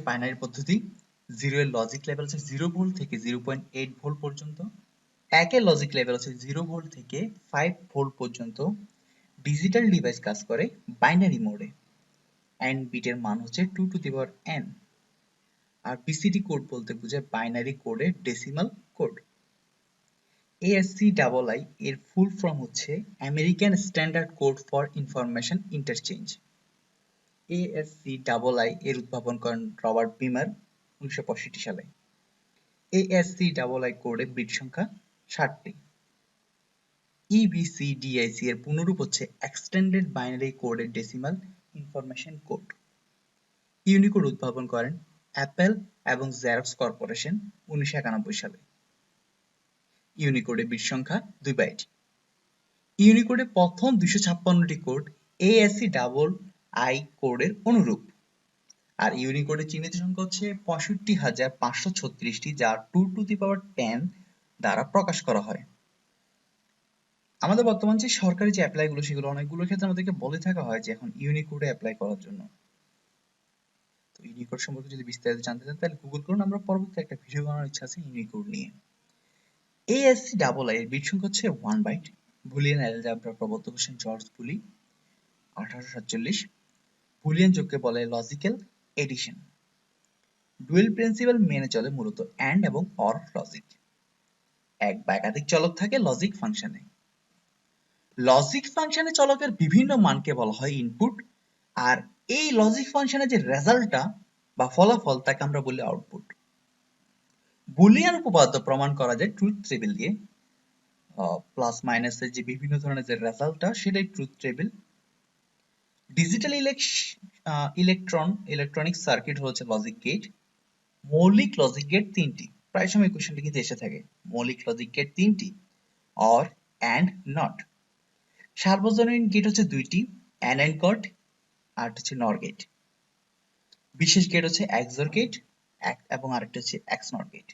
Binary পদ্ধতি zero এর logic level হচ্ছে জিরো ভোল্ট থেকে জিরো পয়েন্ট এইট ভোল্ট পর্যন্ত একের লজিক লেভেল হচ্ছে জিরো ভোল্ট থেকে ফাইভ ভোল্ট পর্যন্ত ডিজিটাল ডিভাইস কাজ করে বাইনারি মোডে এন বিটের মান হচ্ছে two to the power N R BCD code বলতে বোঝায় বাইনারি কোডের decimal code ASC double I এর ফুল ফর্ম হচ্ছে American standard code for information interchange ASC double I এর উদ্ভাবন করেন রবার্ট বিমার উনিশশো সালে। এএসসি ডাবল আই কোডে বিট সংখ্যা ষাটটি। ইবিসিডিআইসি এর পুনরূপ হচ্ছে এক্সটেন্ডেড বাইনারি কোডের ডেসিমাল ইনফরমেশন কোড ইউনিকোড উদ্ভাবন করেন অ্যাপেল এবং জেরক্স কর্পোরেশন উনিশশো একানব্বই সালে। ইউনিকোডে বিট সংখ্যা দুই বাইট ইউনিকোডে প্রথম দুইশো ছাপ্পান্নটি কোড এএসসি ডাবল আই কোডের অনুরূপ। আর ইউনিকোডের চিহ্নিত সংখ্যা হচ্ছে পঁয়ষট্টি হাজার পাঁচশো ছত্রিশটি, যা two to the power ten দ্বারা প্রকাশ করা হয়। আমাদের বর্তমান যে সরকারি যে অ্যাপ্লাই গুলো, সেগুলো অনেকগুলোর ক্ষেত্রে আমাদেরকে বলে থাকা হয় যে এখন ইউনিকোডে অ্যাপ্লাই করার জন্য। তো ইউনিকোড সম্পর্কে যদি বিস্তারিত জানতে চান, তাহলে গুগল করুন। আমরা পরবর্তী একটা ভিডিও বানানোর ইচ্ছা আছে ইউনিকোড নিয়ে। এএসসি ডাবল আই এর বিট সংখ্যা হচ্ছে ওয়ান বাইট বুলিয়ান অ্যালজাবরা প্রবর্তক হোসেন জর্জ বুলি আঠারোশো সাতচল্লিশ। বুলিয়ান যোগকে বলে লজিক্যাল এডিশন ডুয়েল প্রিন্সিপাল মেনে চলে মূলত অ্যান্ড এবং অর লজিক এক বা একাধিক চলক থাকে লজিক ফাংশনে লজিক ফাংশনে চলকের বিভিন্ন মানকে বলা হয় ইনপুট আর এই লজিক ফাংশনের যে রেজাল্টটা বা ফলাফল, তাকে আমরা বলি আউটপুট বুলিয়ান উপপাদ্য প্রমাণ করা যায় ট্রুথ টেবিল দিয়ে। প্লাস মাইনাসের যে বিভিন্ন ধরনের যে রেজাল্টটা সেটাই truth table digital electron electronic circuit হচ্ছে লজিক গেট মৌলিক লজিক গেট তিনটি। প্রায় সময় কোশ্চেনটি কিন্তু এসে থাকে, মৌলিক লজিক গেট তিনটি অর অ্যান্ড নট সার্বজনীন গেট হচ্ছে দুইটি অ্যান্ড অ্যান্ড গট আর হচ্ছে নর গেট বিশেষ গেট হচ্ছে এক্সর গেট এবং আরেকটা হচ্ছে এক্স নট গেট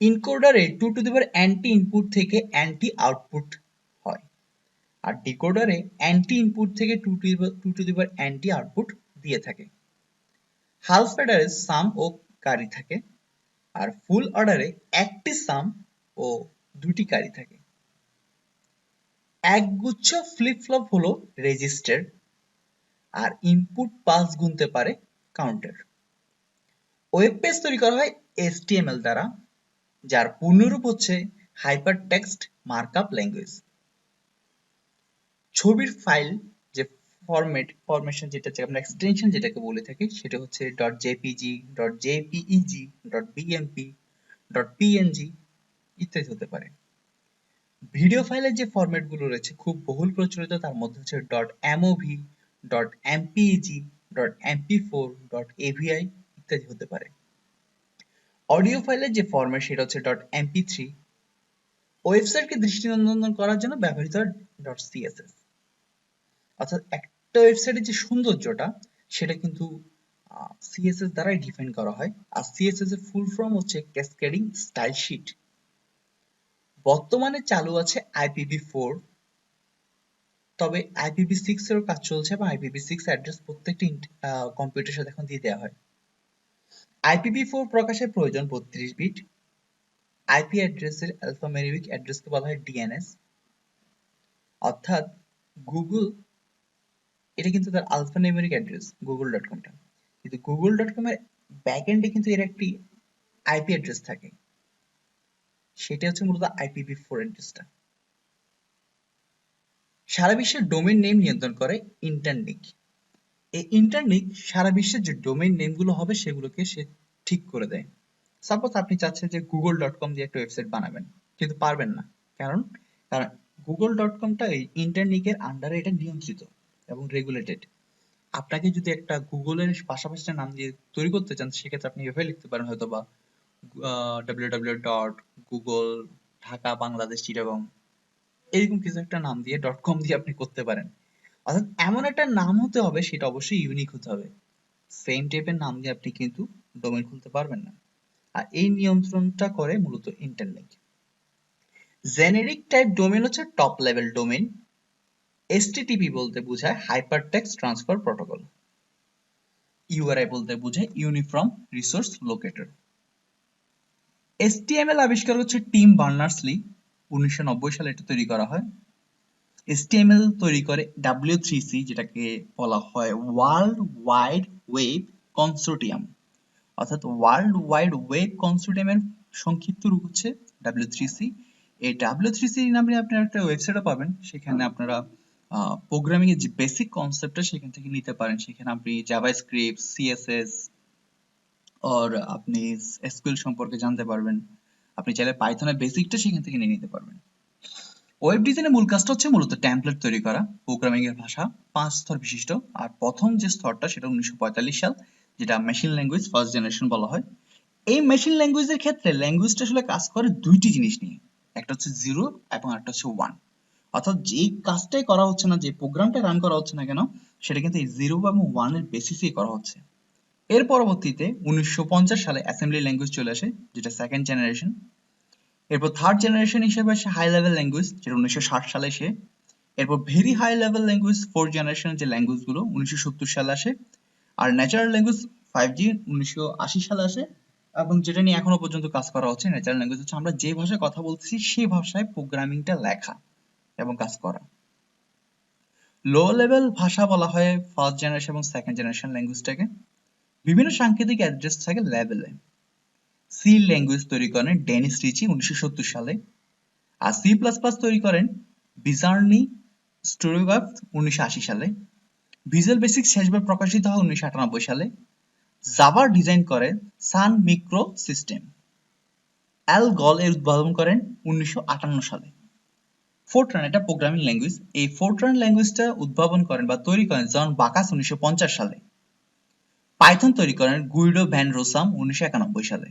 ইনকোডারে টু টু দি পাওয়ার অ্যান্টি ইনপুট থেকে অ্যান্টি আউটপুট আর ডিকোডারে অ্যান্টি ইনপুট থেকে two to two to the anti output দিয়ে থাকে। হালফ অর্ডারে সাম ও কারি থাকে আর ফুল অর্ডারে একটি সাম ও দুটি কারি থাকে। একগুচ্ছ ফ্লিপ ফ্লপ হলো রেজিস্টার আর ইনপুট পাস গুনতে পারে কাউন্টার ওয়েব পেজ তৈরি করা হয় এসটিএমএল দ্বারা, যার পূর্ণরূপ হচ্ছে হাইপার টেক্সট মার্কআপ ল্যাঙ্গুয়েজ ছবির ফাইল যে ফরম্যাট ফরমেশন যেটা আমরা এক্সটেনশন যেটাকে বলে থাকি, সেটা হচ্ছে. Dot JPG dot JPEG dot BMP dot PNG ইত্যাদি হতে পারে। ভিডিও ফাইলের যে ফরম্যাটগুলো রয়েছে, খুব বহুল প্রচলিত, তার মধ্যে হচ্ছে. Dot MOV dot MPEG dot MP four dot AVI ইত্যাদি হতে পারে। অডিও ফাইলের যে ফরম্যাট সেটা হচ্ছে. ডট এমপি থ্রি ওয়েবসাইটকে দৃষ্টিনন্দন করার জন্য ব্যবহৃত ডট সিএসএস অর্থাৎ একটা ওয়েবসাইটের যে সৌন্দর্যটা, সেটা কিন্তু সিএসএস দ্বারাই ডিফাইন করা হয়। আর সিএসএস এর ফুল ফর্ম হচ্ছে ক্যাসকেডিং স্টাইল শিট বর্তমানে চালু আছে আইপিভি ফোর তবে আইপিভি সিক্স এরও কাজ চলছে এবং আইপিভি সিক্স অ্যাড্রেস প্রত্যেকটি কম্পিউটারের সাথে এখন দিয়ে দেওয়া হয়। আইপিভি ফোর প্রকাশের প্রয়োজন বত্রিশ বিট আইপি অ্যাড্রেসের অ্যালফামেরিক অ্যাড্রেসকে বলা হয় ডিএনএস অর্থাৎ গুগল এটা কিন্তু তার আলফানিউমেরিক অ্যাড্রেস গুগল ডট কমটা কিন্তু গুগল ডট কম এর ব্যাকএন্ডে কিন্তু এর একটি আইপি অ্যাড্রেস থাকে। সেটা হচ্ছে মূলত আইপিভি ফোর অ্যাড্রেসটা সারা বিশ্বের ডোমেইন নেম নিয়ন্ত্রণ করে ইন্টারনিক এই ইন্টারনিক সারা বিশ্বের যে ডোমেইন নেমগুলো হবে, সেগুলোকে সে ঠিক করে দেয়। সাপোজ আপনি চাচ্ছেন যে গুগল ডট কম দিয়ে একটা ওয়েবসাইট বানাবেন, কিন্তু পারবেন না। কারণ কারণ গুগল ডট কমটা এই ইন্টারনিকের আন্ডারে এটা নিয়ন্ত্রিত। এবং রেগুলেটেড আপনাকে যদি একটা গুগলের পাশাপাশি নাম দিয়ে তৈরি করতে চান, সেক্ষেত্রে আপনি এভাবে লিখতে পারেন হয়তো বা W dot Google Dhaka, Bangladesh, Chittagong, এরকম কিছু একটা নাম দিয়ে ডট কম দিয়ে আপনি করতে পারেন। অর্থাৎ এমন একটা নাম হতে হবে, সেটা অবশ্যই ইউনিক হতে হবে। সেম টাইপের নাম দিয়ে আপনি কিন্তু ডোমেইন খুলতে পারবেন না। আর এই নিয়ন্ত্রণটা করে মূলত ইন্টারনেট জেনেরিক টাইপ ডোমেইন হচ্ছে টপ লেভেল ডোমেইন এসটিটিপি বলতে বোঝায় হাইপারটেক্সট ট্রান্সফার প্রোটোকল ইউআরআই বলতে বোঝায় ইউনিফর্ম রিসোর্স লোকেটর এসটিএমএল আবিষ্কার হচ্ছে টিম বার্নার্স-লি উনিশশো সালে এটা তৈরি করা হয়। এসটিএমএল তৈরি করে W3C যেটাকে বলা হয় ওয়ার্ল্ড ওয়াইড ওয়েব কনসোর্টিয়াম অর্থাৎ ওয়ার্ল্ড ওয়াইড ওয়েব কনসোর্টিয়ামের সংক্ষিপ্ত রূপ হচ্ছে W3C এই ডাব্লিউ থ্রি সি নামে আপনারা একটা ওয়েবসাইটও পাবেন, সেখানে আপনারা প্রোগ্রামিং এর যে বেসিক কনসেপ্টটা সেখান থেকে নিতে পারেন। সেখানে আপনি জাভাস্ক্রিপ্ট সিএসএস অর আপনি এসকিউএল সম্পর্কে জানতে পারবেন। আপনি চাইলে পাইথনের বেসিকটা সেখান থেকে নিয়ে নিতে পারবেন। ওয়েব ডিজাইনের মূল কাজটা হচ্ছে মূলত টেমপ্লেট তৈরি করা প্রোগ্রামিং এর ভাষা, পাঁচ স্তর বিশিষ্ট। আর প্রথম যে স্তরটা, সেটা উনিশশো পঁয়তাল্লিশ সাল, যেটা মেশিন ল্যাঙ্গুয়েজ ফার্স্ট জেনারেশন বলা হয়। এই মেশিন ল্যাঙ্গুয়েজের ক্ষেত্রে ল্যাঙ্গুয়েজটা আসলে কাজ করে দুইটি জিনিস নিয়ে। একটা হচ্ছে জিরো এবং একটা হচ্ছে ওয়ান অর্থাৎ যে কাজটাই করা হচ্ছে না, যে প্রোগ্রামটা রান করা হচ্ছে না কেন, সেটা কিন্তু এই জিরো এবং ওয়ানের বেসিসেই করা হচ্ছে। এর পরবর্তীতে উনিশশো পঞ্চাশ সালে অ্যাসেম্বলি ল্যাঙ্গুয়েজ চলে আসে, যেটা সেকেন্ড জেনারেশন এরপর থার্ড জেনারেশন হিসেবে আসে হাই লেভেল ল্যাঙ্গুয়েজ যেটা উনিশশো সালে এসে। এরপর very high level language fourth generation যে ল্যাঙ্গুয়েজগুলো, উনিশশো সালে আসে। আর ন্যাচারাল ল্যাঙ্গুয়েজ ফাইভ জি উনিশশো সালে আসে। এবং যেটা নিয়ে এখনও পর্যন্ত কাজ করা হচ্ছে ন্যাচারাল ল্যাঙ্গুয়েজ হচ্ছে আমরা যে ভাষায় কথা বলছি সেই ভাষায় প্রোগ্রামিংটা লেখা। এবং কাজ করা। লো লেভেল ভাষা বলা হয় ফার্স্ট জেনারেশন এবং সেকেন্ড জেনারেশন ল্যাঙ্গুয়েজটাকে বিভিন্ন সাংকেতিক অ্যাড্রেস থাকে লেভেলে সি ল্যাঙ্গুয়েজ তৈরি করেন ডেনিস রিচি উনিশশো সালে। আর সি প্লাস প্লাস তৈরি করেন বিজার্নি স্টোরিগাফ উনিশশো সালে। ভিজুয়াল বেসিক শেষবার প্রকাশিত হয় উনিশশো আটানব্বই সালে। জাভার ডিজাইন করে সান মিক্রো সিস্টেম অ্যাল গল এর উদ্ভাবন করেন উনিশশো আটান্ন সালে। ফোর্ট্রান এটা প্রোগ্রামিং ল্যাঙ্গুয়েজ এই ফোর্ট্রান ল্যাঙ্গুয়েজটা উদ্ভাবন করেন বা তৈরি করেন জন বাকাস উনিশশো সালে। পাইথন তৈরি করেন গুইডো ভ্যান রোসাম উনিশশো সালে।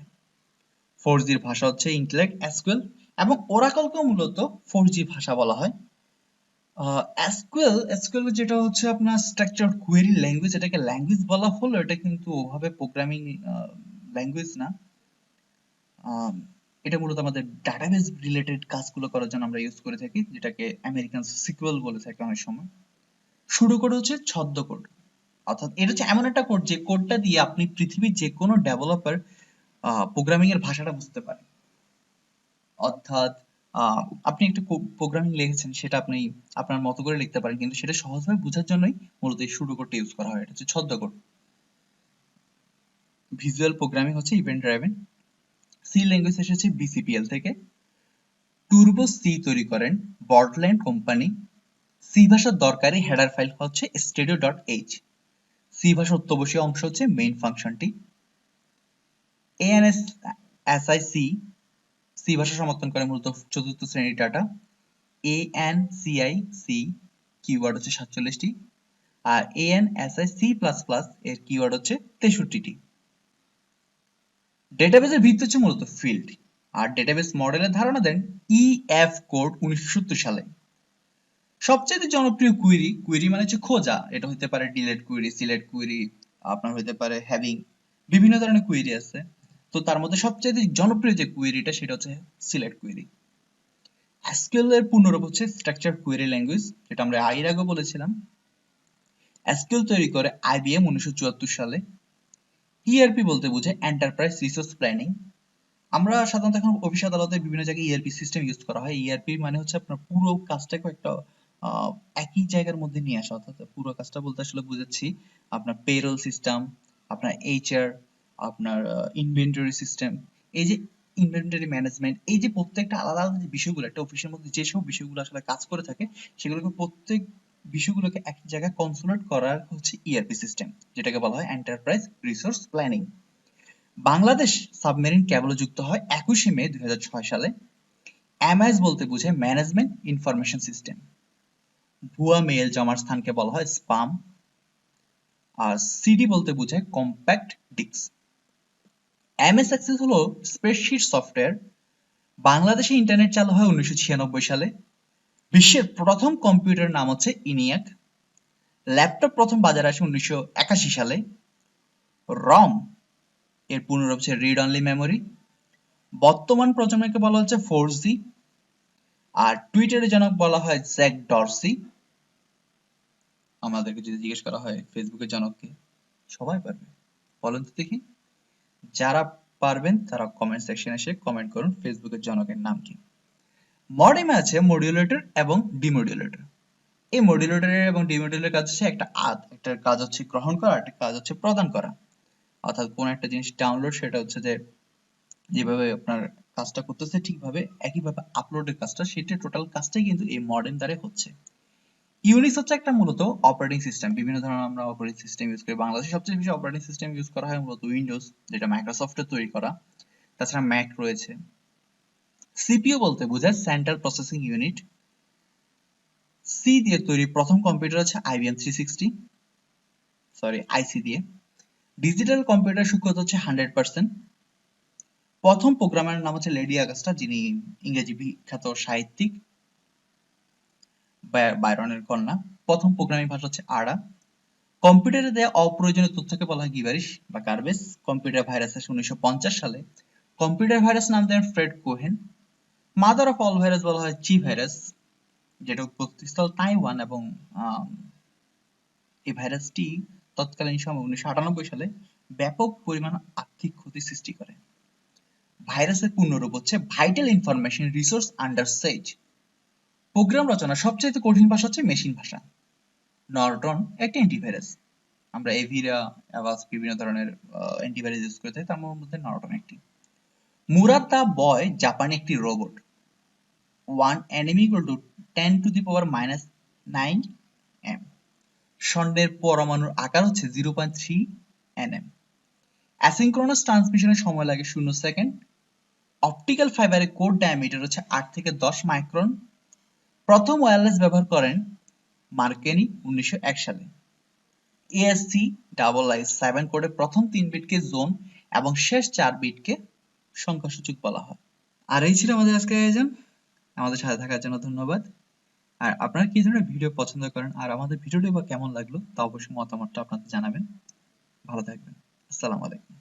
ফোর জির ভাষা হচ্ছে ইন্টেলেক্ট এসকিউএল এবং ওরাকলকেও মূলত ফোর জি ভাষা বলা হয়। এসকিউএল এসকিউএল যেটা হচ্ছে আপনার স্ট্রাকচার কোয়েরি ল্যাঙ্গুয়েজ এটাকে ল্যাঙ্গুয়েজ বলা হলো, এটা কিন্তু ওভাবে প্রোগ্রামিং ল্যাঙ্গুয়েজ না। এটা মূলত আমাদের ডাটাবেস রিলেটেড কাজগুলো করার জন্য আমরা ইউজ করে থাকি, যেটাকে আমেরিকান সিকুয়েল বলে থাকে অনেক সময়। শুরু করে হচ্ছে ছদ্ম কোড অর্থাৎ এটা হচ্ছে এমন একটা কোড যে কোডটা দিয়ে আপনি পৃথিবীর যে কোনো ডেভেলপার প্রোগ্রামিং এর ভাষাটা বুঝতে পারে অর্থাৎ আপনি একটা প্রোগ্রামিং লিখেছেন, সেটা আপনি আপনার মতো করে লিখতে পারেন, কিন্তু সেটা সহজভাবে বোঝার জন্যই মূলত এই শুরু কোডটা ইউজ করা হয়। এটা হচ্ছে ছদ্ম কোড ভিজুয়াল প্রোগ্রামিং হচ্ছে ইভেন্ট ড্রাইভেন সি ল্যাঙ্গুয়েজ এসেছে বিসিপিএল থেকে। টুরবো সি তৈরি করেন বর্ডল্যান্ড কোম্পানি সি ভাষার দরকারি হেডার ফাইল হচ্ছে স্টেডিও ডট এইচ সি ভাষার অত্যাবশ্যীয় অংশ হচ্ছে মেইন ফাংশনটি এএনএস এসআইসি সি ভাষা সমর্থন করে মূলত চতুর্থ শ্রেণির data A N CI C keyword হচ্ছে সাতচল্লিশটি। আর A N S I C plus plus এর কিওয়ার্ড হচ্ছে তেষট্টিটি। ডেটাবেসের ভিত্তি হচ্ছে মূলত ফিল্ড আর ডেটাবেস মডেলের ধারণা দেন ই এফ কোড উনিশশো সালে। সবচেয়ে জনপ্রিয় কুইরি কুইরি মানে হচ্ছে খোঁজা। এটা হতে পারে ডিলেট কুইরি সিলেক্ট কুইরি আপনার হতে পারে হ্যাভিং বিভিন্ন ধরনের কুইরি আছে। তো তার মধ্যে সবচেয়ে জনপ্রিয় যে কুইরিটা সেটা হচ্ছে সিলেক্ট কুইরি এসকিউএল পূর্ণরূপ হচ্ছে স্ট্রাকচার কুইরি ল্যাঙ্গুয়েজ যেটা আমরা এর আগে বলেছিলাম। এসকিউএল তৈরি করে আইবিএম উনিশশো চুয়াত্তর সালে। ইআরপি বলতে বোঝায় এন্টারপ্রাইজ রিসোর্স প্ল্যানিং আমরা সাধারণত এখন অফিস আদালতে বিভিন্ন জায়গায় ইআরপি সিস্টেম ইউজ করা হয়। ইআরপি মানে হচ্ছে আপনার পুরো কাজটাকে একটা একই জায়গার মধ্যে নিয়ে আসা। অর্থাৎ পুরো কাজটা বলতে আসলে বুঝাচ্ছি। আপনার পেরোল সিস্টেম আপনার এইচআর আপনার ইনভেন্টরি সিস্টেম এই যে ইনভেন্টরি ম্যানেজমেন্ট এই যে প্রত্যেকটা আলাদা আলাদা যে বিষয়গুলো, একটা অফিসের মধ্যে যেসব বিষয়গুলো আসলে কাজ করে থাকে, সেগুলোকে প্রত্যেক বিষয়গুলোকে এক জায়গায় কনসোলেট করার হচ্ছে ইআরপি সিস্টেম যেটাকে বলা হয় enterprise resource planning Bangladesh submarine cable যুক্ত হয় একুশে মে দুই সালে। এমআইএস বলতে বোঝায় ম্যানেজমেন্ট ইনফরমেশন সিস্টেম ভুয়া মেইল জমার স্থানকে বলা হয় স্পাম আর সিডি বলতে বোঝায় কম্প্যাক্ট ডিস্ক এমএস অ্যাক্সেস হলো স্প্রেডশিট সফটওয়্যার বাংলাদেশে ইন্টারনেট চালু হয় উনিশশো ছিয়ানব্বই সালে। বিশ্বের প্রথম কম্পিউটার নাম হচ্ছে ইনিয়াক। ল্যাপটপ প্রথম বাজারে আসে উনিশশো একাশি সালে। রম, এর পুনরূপ হচ্ছে রিড অনলি মেমোরি। বর্তমান প্রজন্মকে বলা হচ্ছে ফোর জি আর টুইটারে জনক বলা হয় জ্যাক ডরসি। আমাদেরকে যদি জিজ্ঞেস করা হয় ফেসবুকের জনককে, সবাই পারবে। বলেন তো দেখি। যারা পারবেন তারা কমেন্ট সেকশনে এসে কমেন্ট করুন ফেসবুকের জনকের নাম কি। মডেমে আছে মডিউলেটর এবং ডিমডিউলেটর এই মডিউলেটর এবং ডিমডিউলেটর কাজ হচ্ছে একটা আদ, একটা কাজ হচ্ছে গ্রহণ করা, একটা কাজ হচ্ছে প্রদান করা। অর্থাৎ কোন একটা জিনিস ডাউনলোড সেটা হচ্ছে যে যেভাবে আপনার কাজটা করতেছে ঠিকভাবে, একইভাবে আপলোডের কাজটা, সেটা টোটাল কাজটাই কিন্তু এই মডেম দ্বারা হচ্ছে। ইউনিক্স হচ্ছে একটা মূলত অপারেটিং সিস্টেম বিভিন্ন ধরনের আমরা অপারেটিং সিস্টেম ইউজ করি। বাংলাদেশে সবচেয়ে বেশি অপারেটিং সিস্টেম ইউজ করা হয় মূলত উইন্ডোজ যেটা মাইক্রোসফটের তৈরি করা। তাছাড়া ম্যাক রয়েছে। সিপিইউ বলতে বোঝায় সেন্ট্রাল প্রসেসিং ইউনিট সি দিয়ে তৈরি প্রথম কম্পিউটার হচ্ছে IBM three sixty sorry IC দিয়ে। ডিজিটাল কম্পিউটার সূক্ষ্মতা হচ্ছে হান্ড্রেড পার্সেন্ট প্রথম প্রোগ্রামার নাম হচ্ছে লেডি আগাস্টা যিনি ইংরেজি বিখ্যাত সাহিত্যিক বাইরনের কন্যা। প্রথম প্রোগ্রামিং ভাষা হচ্ছে আড়া কম্পিউটারে দেওয়া অপ্রয়োজনীয় তথ্যকে বলা হয় গিবারিশ বা গার্বেজ কম্পিউটার ভাইরাস আসে উনিশশো পঞ্চাশ সালে। কম্পিউটার ভাইরাস নাম দেন Fred Cohen mother of all virus বলা হয় চি ভাইরাস যেটা উৎপত্তিস্থল তাইওয়ান এবং এই ভাইরাসটি তৎকালীন সময় উনিশশো সালে ব্যাপক পরিমাণ আর্থিক ক্ষতি সৃষ্টি করে। ভাইরাসের পূর্ণরূপ হচ্ছে vital information resource under siege program রচনা সবচেয়ে কঠিন ভাষা হচ্ছে মেশিন ভাষা। নর্টন একটি অ্যান্টিভাইরাস আমরা এভিরা অ্যাভাস বিভিন্ন ধরনের অ্যান্টিভাইরাস ইউজ করে থাকি, তার মধ্যে নর্টন একটি। মুরাদ দা বয় জাপানি একটি robot one NM equal to ten to the power minus nine M স্বর্ণের পরমাণুর আকার হচ্ছে zero point three N M asynchronous ট্রান্সমিশনের সময় লাগে শূন্য সেকেন্ড অপটিক্যাল ফাইবারের কোড ডায়ামিটার হচ্ছে আট থেকে দশ মাইক্রন প্রথম ওয়্যারলেস ব্যবহার করেন মার্কেনি উনিশশো এক সালে। এএসসি ডাবল আই সেভেন কোডে প্রথম তিন বিটকে জোন এবং শেষ চার বিটকে সংখ্যাসূচক বলা হয়। আর এই ছিল আমাদের আজকের আয়োজন। আমাদের সাথে থাকার জন্য ধন্যবাদ। আর আপনারা কি ধরনের ভিডিও পছন্দ করেন আর আমাদের ভিডিওটি বা কেমন লাগল তা অবশ্যই মতামতটা আপনাদের জানাবেন। ভালো থাকবেন। আসসালামু আলাইকুম।